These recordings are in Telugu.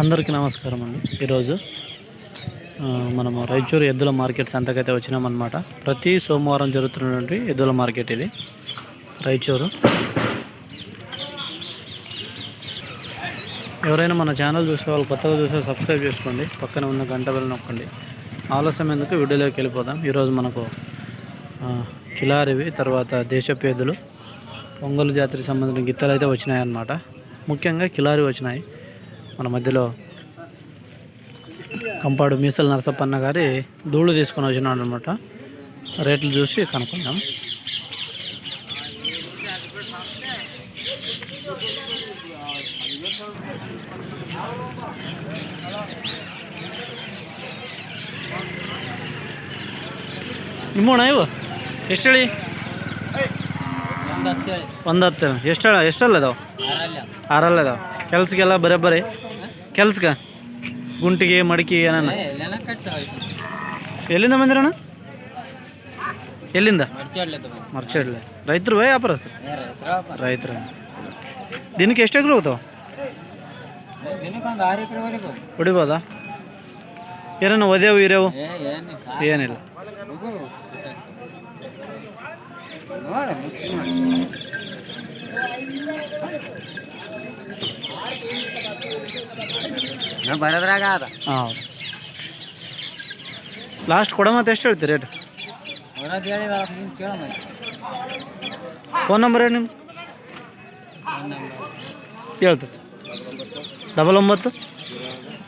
అందరికీ నమస్కారం అండి. ఈరోజు మనము రాయచూరు ఎద్దుల మార్కెట్ సంతకైతే వచ్చినామన్నమాట. ప్రతి సోమవారం జరుగుతున్నటువంటి ఎద్దుల మార్కెట్ ఇది రాయచూరు. ఎవరైనా మన ఛానల్ చూసే వాళ్ళు కొత్తగా చూసే సబ్స్క్రైబ్ చేసుకోండి పక్కన ఉన్న గంట వెళ్ళి నొక్కండి. ఆలస్యం ఎందుకు? వీడియోలోకి వెళ్ళిపోదాం. ఈరోజు మనకు కిలారివి తర్వాత దేశపు ఎద్దులు ఒంగోలు జాతికి సంబంధించిన గిత్తలు అయితే వచ్చినాయన్నమాట. ముఖ్యంగా కిలారి వచ్చినాయి. మన మధ్యలో కంపాడు మీసల నరసప్పన్న గారి ధూళు తీసుకొని వచ్చినాడు అనమాట రేట్లు చూసి కనుక్కుందాం ನಿಮ್ಮೋಣ ಇವು ಎಷ್ಟು ಹೇಳಿ ಒಂದು ಹತ್ತು ಎಷ್ಟು ಎಷ್ಟಲ್ಲ ಅದಾವ ಆರಲ್ಲ ಅದಾವ ಕೆಲ್ಸಕ್ಕೆಲ್ಲ ಬರೀ ಕೆಲ್ಸಕ್ಕೆ? ಗುಂಟಿಗೆ ಮಡಿಕೆ ಏನನ್ನ ಎಲ್ಲಿಂದ ಬಂದಿರಣ್ಣ ಎಲ್ಲಿಂದ? ಮರ್ಚಿಡ್ಲೆ ರೈತರು ವ್ಯಾಪಾರ ಸರ್? ರೈತರ ದಿನಕ್ಕೆ ಎಷ್ಟು ಎಕರೆ ಹೋಗ್ತಾವ? ಹೊಡಿಬೋದಾ. ಏನೇನು ಒದೇವು ಇರೇವು ಏನಿಲ್ಲ ಬರೋದ್ರಾಗ ಅದ ಹಾಂ ಲಾಸ್ಟ್ ಕೊಡ ಮತ್ತೆ ಎಷ್ಟು ಹೇಳ್ತೀರಿ ರೇಟ್ ಫೋನ್ ನಂಬರ್ ಏನು ನಿಮ್ಮ ಹೇಳ್ತದೆ ಡಬಲ್ ಒಂಬತ್ತು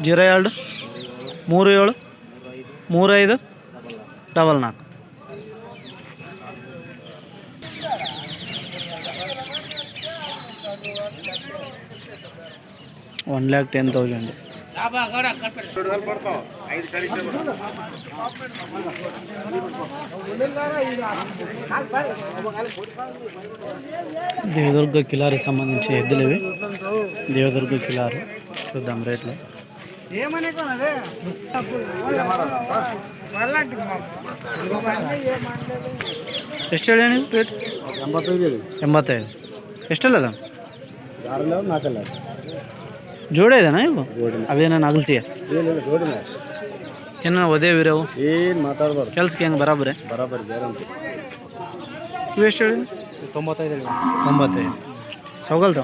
ಜೀರೋ ಎರಡು ಮೂರು ಏಳು ಮೂರೈದು ಡಬಲ್ ನಾಲ್ಕು. one lakh ten thousand Devadurga కిలారికి సంబంధించి ఎద్దులు ఇవి దేవదుర్గ కిలారు చూద్దాం రేట్లు ಎಷ್ಟು ಹೇಳಿ ನೀವು ರೇಟ್ ಎಂಬತ್ತೈದು ಹೇಳಿ ಎಂಬತ್ತೈದು ಎಷ್ಟಲ್ಲ ಅದ ಆರಲ್ಲ ನಾಲ್ಕಲ್ಲ ಜೋಡಿ ಇದೆನಾ ಇವು? ಅದೇನ ಜೋಡಿನ. ಏನ ಒದೇ ವೀರವು? ಏನು ಮಾತಾಡ್ಬಾರ್ದು. ಕೆಲ್ಸಕ್ಕೆ ಹೆಂಗೆ ಬರಾಬರಿ? ಬರಾಬರಿ ಗ್ಯಾರಂಟಿ ಇವು ಎಷ್ಟು ಹೇಳಿ ತೊಂಬತ್ತೈದು ಹೇಳಿ ತೊಂಬತ್ತೈದು. ಸವಾಲ್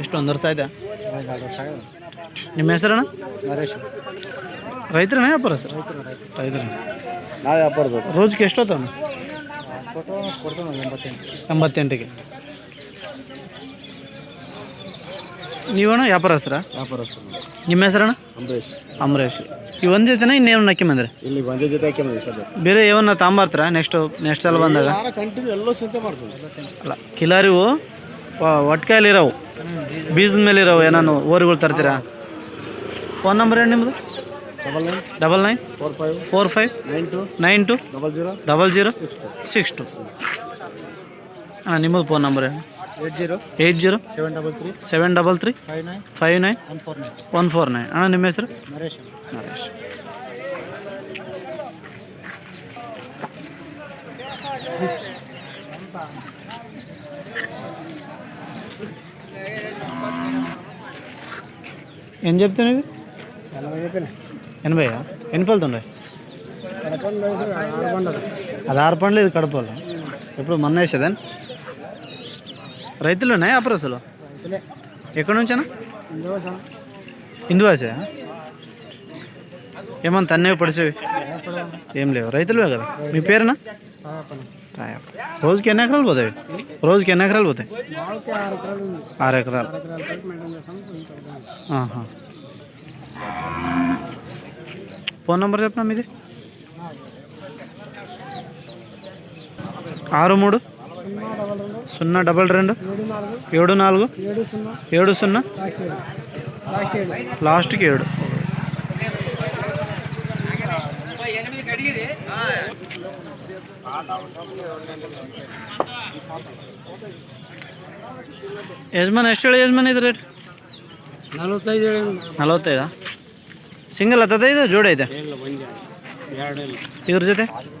ಎಷ್ಟು ಒಂದು ವರ್ಷ ಆಯ್ತಾ? ನಿಮ್ಮ ಹೆಸರಣ್ಣ? ನರೇಶ್. ರೈತರಣ್ಣ ವ್ಯಾಪಾರ ಸರ್? ರೈತರ ನಾಳೆ ವ್ಯಾಪಾರ ರೋಜ್ಗೆ ಎಂಬತ್ತೆಂಟು. ಎಂಬತ್ತೆಂಟಿಗೆ. ನೀವಣ್ಣ ವ್ಯಾಪಾರಸ್ತ್ರ ವ್ಯಾಪಾರ ನಿಮ್ಮ ಹೆಸರಣ್ಣ ಅಂಬರೀಶ್ ಅಂಬರೀಶ್ ಈ ಒಂದೇ ಜೊತೆನ ಇನ್ನೇನು ಹಾಕಿ ಬಂದ್ರೆ? ಇಲ್ಲಿ ಒಂದೇ ಜೊತೆ ಹಾಕಿ ಬಂದ್ರೆ ಸದ್ಯ. ಬೇರೆ ಏನನ್ನ ತಾಂಬರ್ತಾರ? ನೆಕ್ಸ್ಟ್ ನೆಕ್ಸ್ಟ್ ಸಲ ಬಂದಾಗ? ಕಂಟಿನ್ಯೂ ಎಲ್ಲೋ ಸಂತೆ ಮಾಡ್ತೀವಿ ಅಲ್ಲ ಕಿಲಾರಿವು ಒಟ್ಕಾಯಲ್ಲಿ ಇರೋವು ಬೀಜದ ಮೇಲೆ ಇರೋವು ಏನಾನು ಓರಿಗಳು ತರ್ತೀರಾ? ಫೋನ್ ನಂಬರ್ ಏನು ನಿಮ್ಮದು double nine double nine four five four five nine two nine two double zero double zero six two ಹಾಂ ನಿಮ್ಮದು ಫೋನ್ ನಂಬರ್ ಏನು? eight zero seven double three seven double three five nine five nine one four nine one four nine ಅಣ್ಣ ನಿಮ್ಮ ಹೆಸರು ನರೇಶ್ ನರೇಶ್ ఏం చెప్తాను ఇవి ఎనభై చెప్పిన ఎనభై ఎన్ని పళ్ళతో ఉన్నాయి అది ఆరు పండ్లు ఇది కడపలు ఎప్పుడు మొన్న వేసేదా రైతులు ఉన్నాయి అసలు ఎక్కడి నుంచేనా హిందువాసే ఏమన్నా తన్నేవి పడిసేవి ఏం లేవు. రైతులవే కదా. మీ పేరునా. రోజుకి ఎన్ని ఎకరాలు పోతాయి? రోజుకి ఎన్ని ఎకరాలు పోతాయి? ఆరు ఎకరాలు. ఫోన్ నెంబర్ చెప్పనా మీది? ఆరు మూడు? సున్నా డబల్ రెండు ఏడు నాలుగు ఏడు సున్నా ఏడు సున్నా లాస్ట్ ఏడు లాస్ట్ ఏడు లాస్ట్కి ఏడు ಯಜಮಾನ್ ಎಷ್ಟು ಹೇಳಿ ಯಜಮಾನ್ ಇದು ರೇಟ್ ನಲವತ್ತೈದು ಹೇಳಿ ನಲವತ್ತೈದಾ ಸಿಂಗಲ್ ಹತ್ತದೈದು ಜೋಡಿ ಐತೆ ಇಲ್ಲ ಒಂದೇ ಎರಡು ಇಲ್ಲ ಇದ್ರ ಜೊತೆ ಇಲ್ಲ ಹೆಂಗೆ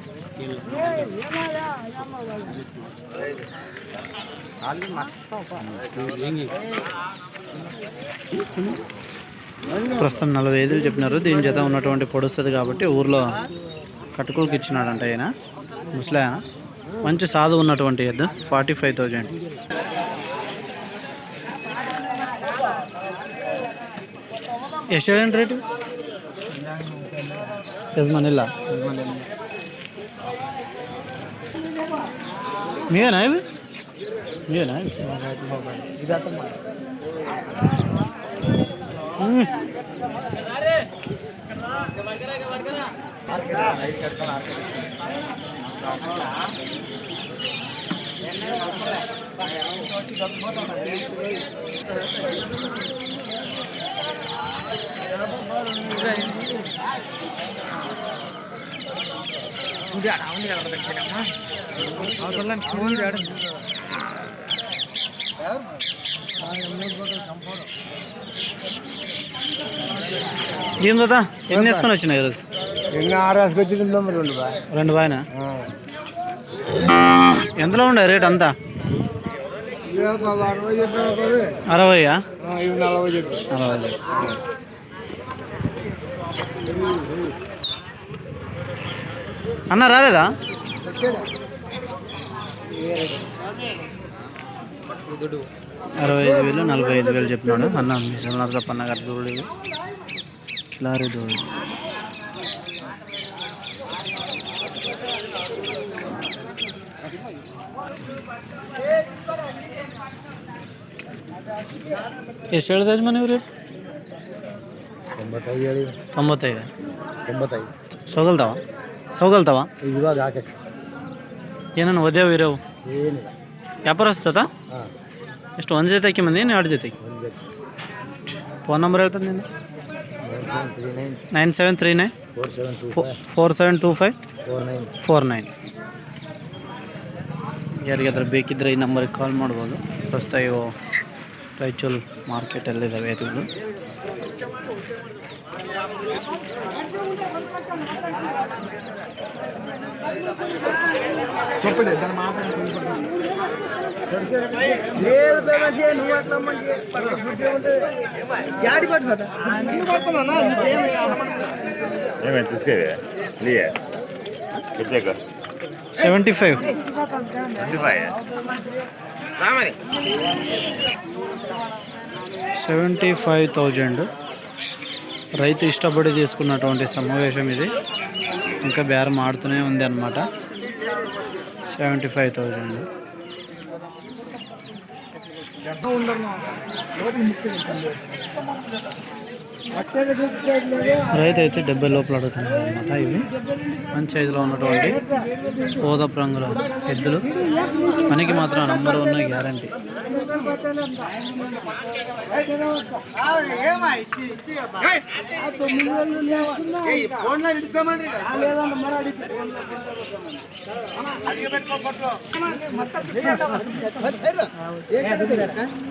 ప్రస్తుతం నలభై ఐదులు చెప్పినారు. దీని చేత ఉన్నటువంటి పొడుస్తుంది కాబట్టి ఊర్లో కట్టుకోకి ఇచ్చినాడంట ఆయన ముసలాయన. మంచి సాధు ఉన్నటువంటి ఎద్దు. Forty five thousand. Student rate యజమానిలా యజమానిలా? ನೀವೇನಾ ಇವು ನೀವೇನಾ ಹ್ಞೂ ಸುಧಾರ ಅವನಿಗೆ ಅದರ ಬಗ್ಗೆ ನಮ್ಮ ఏం కదా ఎన్ని వేసుకొని వచ్చినాయి ఈరోజు? ఎన్ని ఆరు వేసుకొచ్చి రెండు రెండు బాయన? ఎంతలో ఉండే రేట్ అంతా? అరవై నలభై అరవై అన్న రాలేదా? అరవై ఐదు వేలు నలభై ఐదు వేలు చెప్పినాడు అన్న మిషన్ తప్పన్న గారి దూడు ఇవి కిలారీ దూడు ಎಷ್ಟು ಹೇಳಿದ ಯಜಮಾನ್ ಇವ್ರು ತೊಂಬತ್ತೈದು ತೊಂಬತ್ತೈದು ತೊಂಬತ್ತೈದು ಸೋಗಲ್ತಾವ ಸೋಗಲ್ತಾವ ಇವಾಗ ಹಾಕಕ್ಕೆ ಏನೇನು ಒದೇವು ಇರೋವು ಏನಿಲ್ಲ. ವ್ಯಾಪಾರ ಹಸ್ತದ ಹಾಂ. ಎಷ್ಟು ಒಂದು ಜೊತೆ ಮಂದಿ ಏನು ಎರಡು ಜೊತೆ ಒಂದು ಫೋನ್ ನಂಬರ್ ಹೇಳ್ತದೆ ನೀನು nine seven three nine. Nine seven three nine. Four seven two four seven two five. Four nine. Four nine. ಯಾರಿಗಾದ್ರೂ ಬೇಕಿದ್ದರೆ ಈ ನಂಬರಿಗೆ ಕಾಲ್ ಮಾಡ್ಬೋದು. ಪ್ರಸ್ತುತ ಇವು ರಾಯಚೂರು ಮಾರ್ಕೆಟಲ್ಲಿದ್ದಾವೆ ಎತ್ತುಗಳು చెప్పండి దాని మాట ఏమేమి తీసుకెళ్ళి లియే చెప్పాక seventy five. Twenty five. Seventy five thousand. రైతు ఇష్టపడి తీసుకున్నటువంటి సమావేశం ఇది. ఇంకా బేరం ఆడుతూనే ఉంది అనమాట సెవెంటీ ఫైవ్ థౌజండ్. రైతు అయితే డెబ్బై లోపల అడుగుతున్నారు అనమాట ఇవి. మంచి సైజులో ఉన్నటువంటి ఓదపు రంగుల ఎద్దులు. పనికి మాత్రం నంబర్ ఉన్న గ్యారంటీ